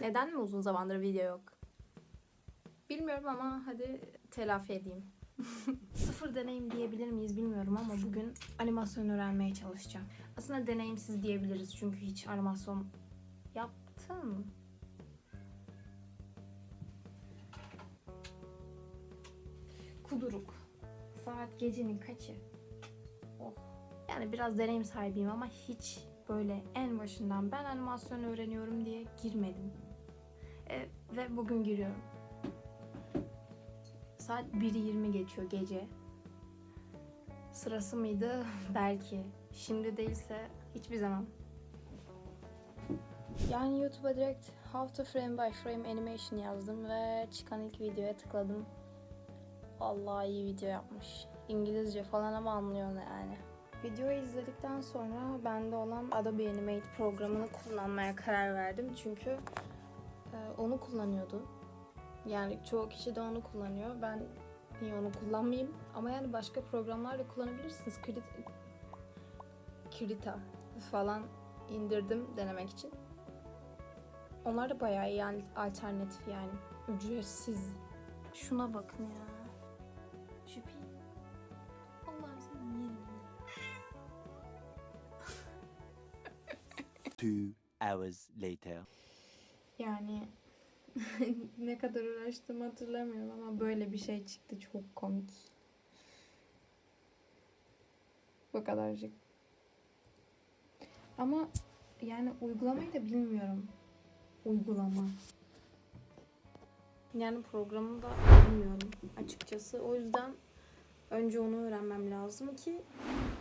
Neden mi uzun zamandır video yok? Bilmiyorum ama hadi telafi edeyim. Sıfır deneyim diyebilir miyiz bilmiyorum ama bugün animasyon öğrenmeye çalışacağım. Aslında deneyimsiz diyebiliriz çünkü hiç animasyon yaptım. Kuduruk. Saat gecenin kaçı? Oh. Yani biraz deneyim sahibiyim ama hiç böyle en başından ben animasyon öğreniyorum diye girmedim. Ve bugün giriyorum. Saat 1.20 geçiyor gece. Sırası mıydı? Belki. Şimdi değilse hiçbir zaman. Yani YouTube'a direkt How to Frame by Frame Animation yazdım ve çıkan ilk videoya tıkladım. Allah iyi video yapmış. İngilizce falan ama anlıyor yani. Videoyu izledikten sonra bende olan Adobe Animate programını kullanmaya karar verdim. Çünkü onu kullanıyordu. Yani çoğu kişi de onu kullanıyor. Ben niye onu kullanmayayım? Ama yani başka programlar da kullanabilirsiniz. Krita, Krita falan indirdim denemek için. Onlar da bayağı iyi yani alternatif yani. Ücretsiz. Şuna bakın ya. Şüphi. Allah'ım seni yerim. Two hours later. Yani ne kadar uğraştığımı hatırlamıyorum ama böyle bir şey çıktı çok komik. Bu kadarcık. Ama yani uygulamayı da bilmiyorum. Uygulama. Yani programı da bilmiyorum açıkçası. O yüzden önce onu öğrenmem lazım ki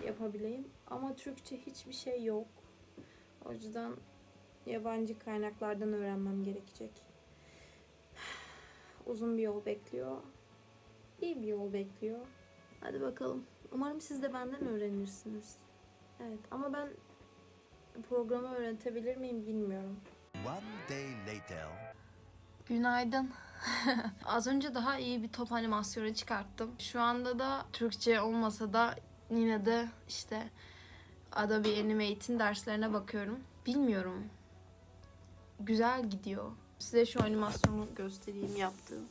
yapabileyim. Ama Türkçe hiçbir şey yok. O yüzden yabancı kaynaklardan öğrenmem gerekecek. Uzun bir yol bekliyor. İyi bir yol bekliyor. Hadi bakalım. Umarım siz de benden öğrenirsiniz. Evet ama ben programı öğretebilir miyim bilmiyorum. One day later. Günaydın. Az önce daha iyi bir top animasyonu çıkarttım. Şu anda da Türkçe olmasa da yine de işte Adobe Animate'in derslerine bakıyorum. Bilmiyorum. Güzel gidiyor. Size şu animasyonu göstereyim yaptığım.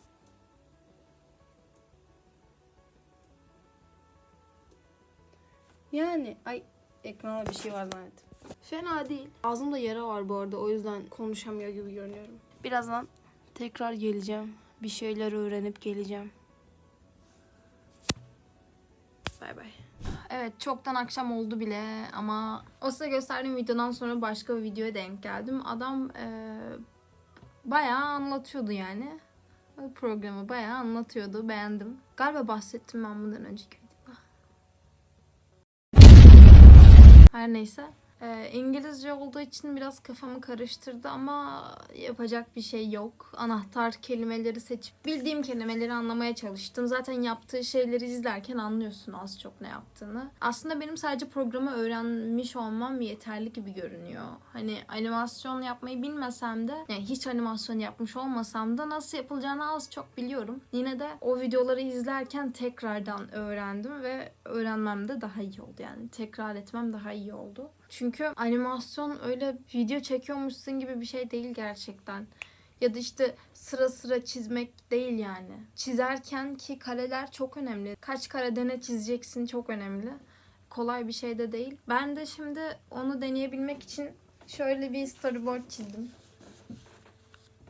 Yani ay ekranda bir şey var zannettim. Fena değil. Ağzımda yara var bu arada o yüzden konuşamıyor gibi görünüyorum. Birazdan tekrar geleceğim. Bir şeyler öğrenip geleceğim. Evet çoktan akşam oldu bile ama o size gösterdiğim videodan sonra başka bir videoya denk geldim. Adam eee bayağı anlatıyordu yani. O programı bayağı anlatıyordu. Beğendim. Galiba bahsettim ben bundan önceki videoda. Her neyse. Ee, İngilizce olduğu için biraz kafamı karıştırdı ama yapacak bir şey yok. Anahtar kelimeleri seçip bildiğim kelimeleri anlamaya çalıştım. Zaten yaptığı şeyleri izlerken anlıyorsun az çok ne yaptığını. Aslında benim sadece programı öğrenmiş olmam yeterli gibi görünüyor. Hani animasyon yapmayı bilmesem de, yani hiç animasyon yapmış olmasam da nasıl yapılacağını az çok biliyorum. Yine de o videoları izlerken tekrardan öğrendim ve öğrenmem de daha iyi oldu. Yani tekrar etmem daha iyi oldu. Çünkü animasyon öyle video çekiyormuşsun gibi bir şey değil gerçekten. Ya da işte sıra sıra çizmek değil yani. Çizerken ki kareler çok önemli. Kaç karede ne çizeceksin çok önemli. Kolay bir şey de değil. Ben de şimdi onu deneyebilmek için şöyle bir storyboard çizdim.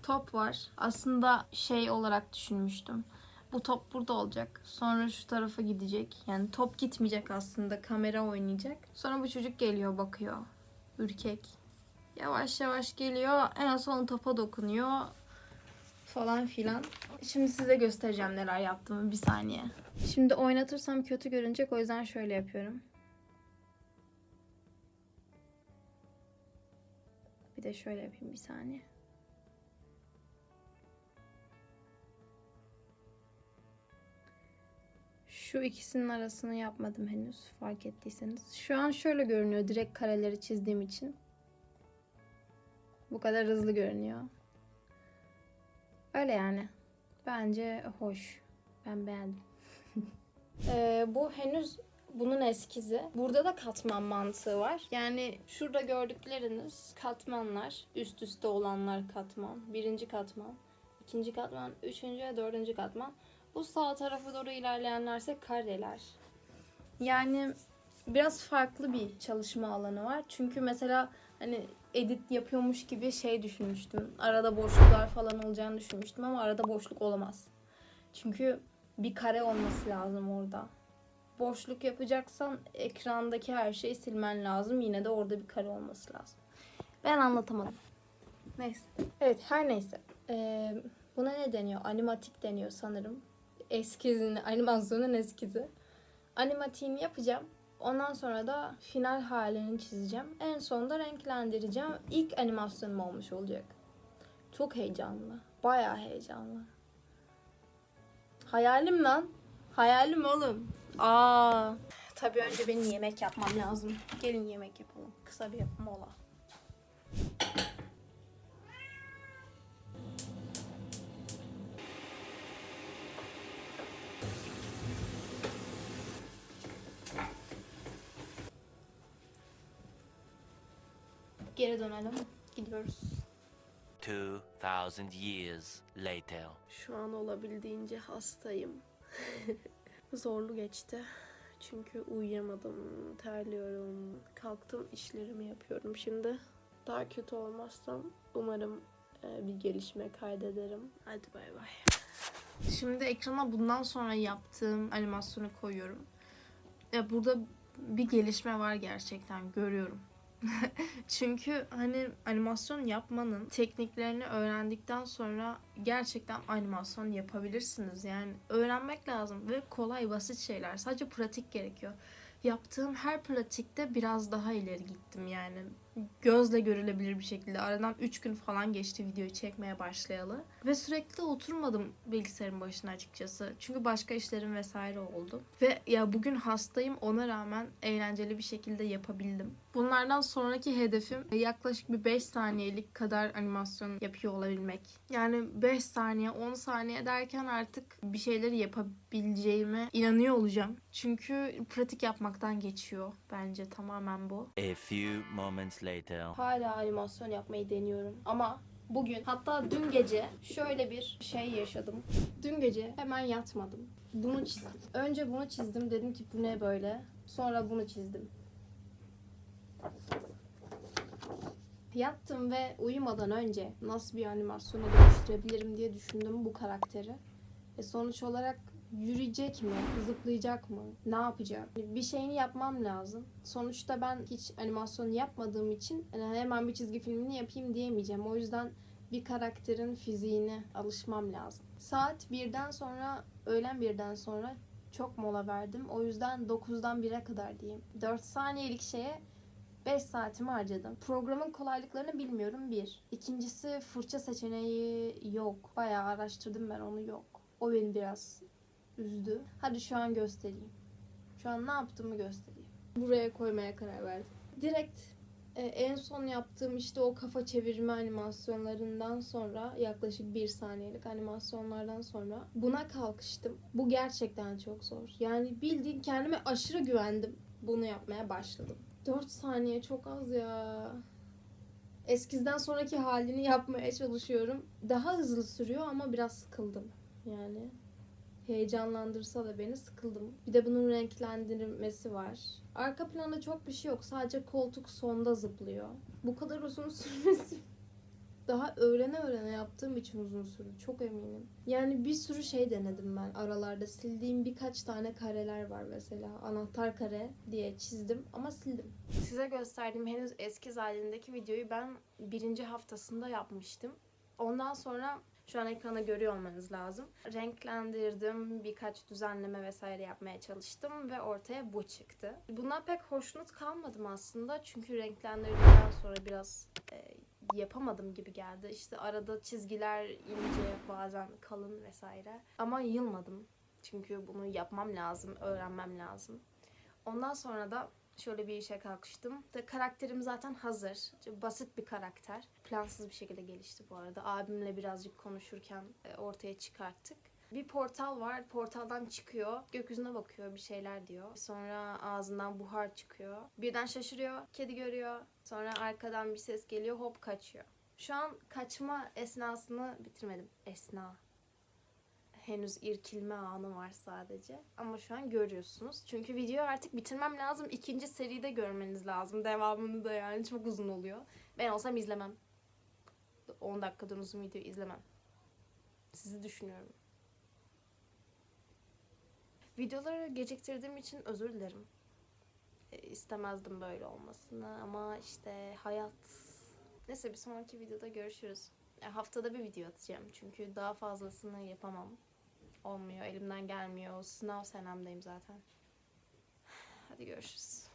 Top var. Aslında şey olarak düşünmüştüm. Bu top burada olacak. Sonra şu tarafa gidecek. Yani top gitmeyecek aslında. Kamera oynayacak. Sonra bu çocuk geliyor bakıyor. Ürkek. Yavaş yavaş geliyor. En son topa dokunuyor. Falan filan. Şimdi size göstereceğim neler yaptığımı bir saniye. Şimdi oynatırsam kötü görünecek. O yüzden şöyle yapıyorum. Bir de şöyle yapayım bir saniye. Şu ikisinin arasını yapmadım henüz fark ettiyseniz. Şu an şöyle görünüyor direkt kareleri çizdiğim için. Bu kadar hızlı görünüyor. Öyle yani. Bence hoş. Ben beğendim. Ee, bu henüz bunun eskizi. Burada da katman mantığı var. Yani şurada gördükleriniz katmanlar. Üst üste olanlar katman. Birinci katman, ikinci katman, üçüncü ve dördüncü katman. Bu sağ tarafa doğru ilerleyenlerse kareler. Yani biraz farklı bir çalışma alanı var. Çünkü mesela hani edit yapıyormuş gibi şey düşünmüştüm. Arada boşluklar falan olacağını düşünmüştüm ama arada boşluk olamaz. Çünkü bir kare olması lazım orada. Boşluk yapacaksan ekrandaki her şeyi silmen lazım. Yine de orada bir kare olması lazım. Ben anlatamadım. Neyse. Evet her neyse. Ee, buna ne deniyor? Animatik deniyor sanırım. Eskizini, animasyonun eskizi. Animatiğini yapacağım. Ondan sonra da final halini çizeceğim. En sonunda renklendireceğim. İlk animasyonum olmuş olacak. Çok heyecanlı. Bayağı heyecanlı. Hayalim lan. Hayalim oğlum. Aa. Tabii önce benim yemek yapmam lazım. Gelin yemek yapalım. Kısa bir mola. Geri dönelim. Gidiyoruz. 2000 years later. Şu an olabildiğince hastayım. Zorlu geçti. Çünkü uyuyamadım, terliyorum. Kalktım, işlerimi yapıyorum şimdi. Daha kötü olmazsam umarım e, bir gelişme kaydederim. Hadi bay bay. Şimdi ekrana bundan sonra yaptığım animasyonu koyuyorum. Ya burada bir gelişme var gerçekten görüyorum. Çünkü hani animasyon yapmanın tekniklerini öğrendikten sonra gerçekten animasyon yapabilirsiniz. Yani öğrenmek lazım ve kolay basit şeyler. Sadece pratik gerekiyor. Yaptığım her pratikte biraz daha ileri gittim yani. Gözle görülebilir bir şekilde. Aradan 3 gün falan geçti videoyu çekmeye başlayalı. Ve sürekli de oturmadım bilgisayarın başına açıkçası. Çünkü başka işlerim vesaire oldu. Ve ya bugün hastayım ona rağmen eğlenceli bir şekilde yapabildim. Bunlardan sonraki hedefim yaklaşık bir 5 saniyelik kadar animasyon yapıyor olabilmek. Yani 5 saniye 10 saniye derken artık bir şeyleri yapabileceğime inanıyor olacağım. Çünkü pratik yapmaktan geçiyor bence tamamen bu. A few moments later. Hala animasyon yapmayı deniyorum ama bugün hatta dün gece şöyle bir şey yaşadım. Dün gece hemen yatmadım. Bunu çizdim. Önce bunu çizdim dedim ki bu ne böyle. Sonra bunu çizdim. Yattım ve uyumadan önce nasıl bir animasyona dönüştürebilirim diye düşündüm bu karakteri. E sonuç olarak yürüyecek mi, zıplayacak mı, ne yapacak? Bir şeyini yapmam lazım. Sonuçta ben hiç animasyon yapmadığım için hani hemen bir çizgi filmini yapayım diyemeyeceğim. O yüzden bir karakterin fiziğine alışmam lazım. Saat birden sonra, öğlen birden sonra çok mola verdim. O yüzden 9'dan 1'e kadar diyeyim. 4 saniyelik şeye 5 saatimi harcadım. Programın kolaylıklarını bilmiyorum bir. İkincisi fırça seçeneği yok. Bayağı araştırdım ben onu yok. O beni biraz üzdü. Hadi şu an göstereyim. Şu an ne yaptığımı göstereyim. Buraya koymaya karar verdim. Direkt e, en son yaptığım işte o kafa çevirme animasyonlarından sonra yaklaşık bir saniyelik animasyonlardan sonra buna kalkıştım. Bu gerçekten çok zor. Yani bildiğin kendime aşırı güvendim. Bunu yapmaya başladım. 4 saniye çok az ya. Eskizden sonraki halini yapmaya çalışıyorum. Daha hızlı sürüyor ama biraz sıkıldım. Yani heyecanlandırsa da beni sıkıldım. Bir de bunun renklendirilmesi var. Arka planda çok bir şey yok. Sadece koltuk sonda zıplıyor. Bu kadar uzun sürmesi daha öğrene öğrene yaptığım için uzun sürdü. Çok eminim. Yani bir sürü şey denedim ben aralarda. Sildiğim birkaç tane kareler var mesela. Anahtar kare diye çizdim ama sildim. Size gösterdiğim henüz eskiz halindeki videoyu ben birinci haftasında yapmıştım. Ondan sonra şu an ekrana görüyor olmanız lazım. Renklendirdim, birkaç düzenleme vesaire yapmaya çalıştım ve ortaya bu çıktı. Bundan pek hoşnut kalmadım aslında çünkü renklendirdikten sonra biraz e, yapamadım gibi geldi. İşte arada çizgiler ince, bazen kalın vesaire. Ama yılmadım. Çünkü bunu yapmam lazım, öğrenmem lazım. Ondan sonra da şöyle bir işe kalkıştım. Karakterim zaten hazır. Basit bir karakter. Plansız bir şekilde gelişti bu arada. Abimle birazcık konuşurken e, ortaya çıkarttık. Bir portal var. Portaldan çıkıyor. Gökyüzüne bakıyor. Bir şeyler diyor. Sonra ağzından buhar çıkıyor. Birden şaşırıyor. Kedi görüyor. Sonra arkadan bir ses geliyor. Hop kaçıyor. Şu an kaçma esnasını bitirmedim. Esna. Henüz irkilme anı var sadece. Ama şu an görüyorsunuz. Çünkü videoyu artık bitirmem lazım. İkinci seride görmeniz lazım. Devamını da yani çok uzun oluyor. Ben olsam izlemem. 10 dakikadan uzun video izlemem. Sizi düşünüyorum. Videoları geciktirdiğim için özür dilerim. E, istemezdim böyle olmasını ama işte hayat. Neyse bir sonraki videoda görüşürüz. E, haftada bir video atacağım çünkü daha fazlasını yapamam. Olmuyor, elimden gelmiyor. Sınav senemdeyim zaten. Hadi görüşürüz.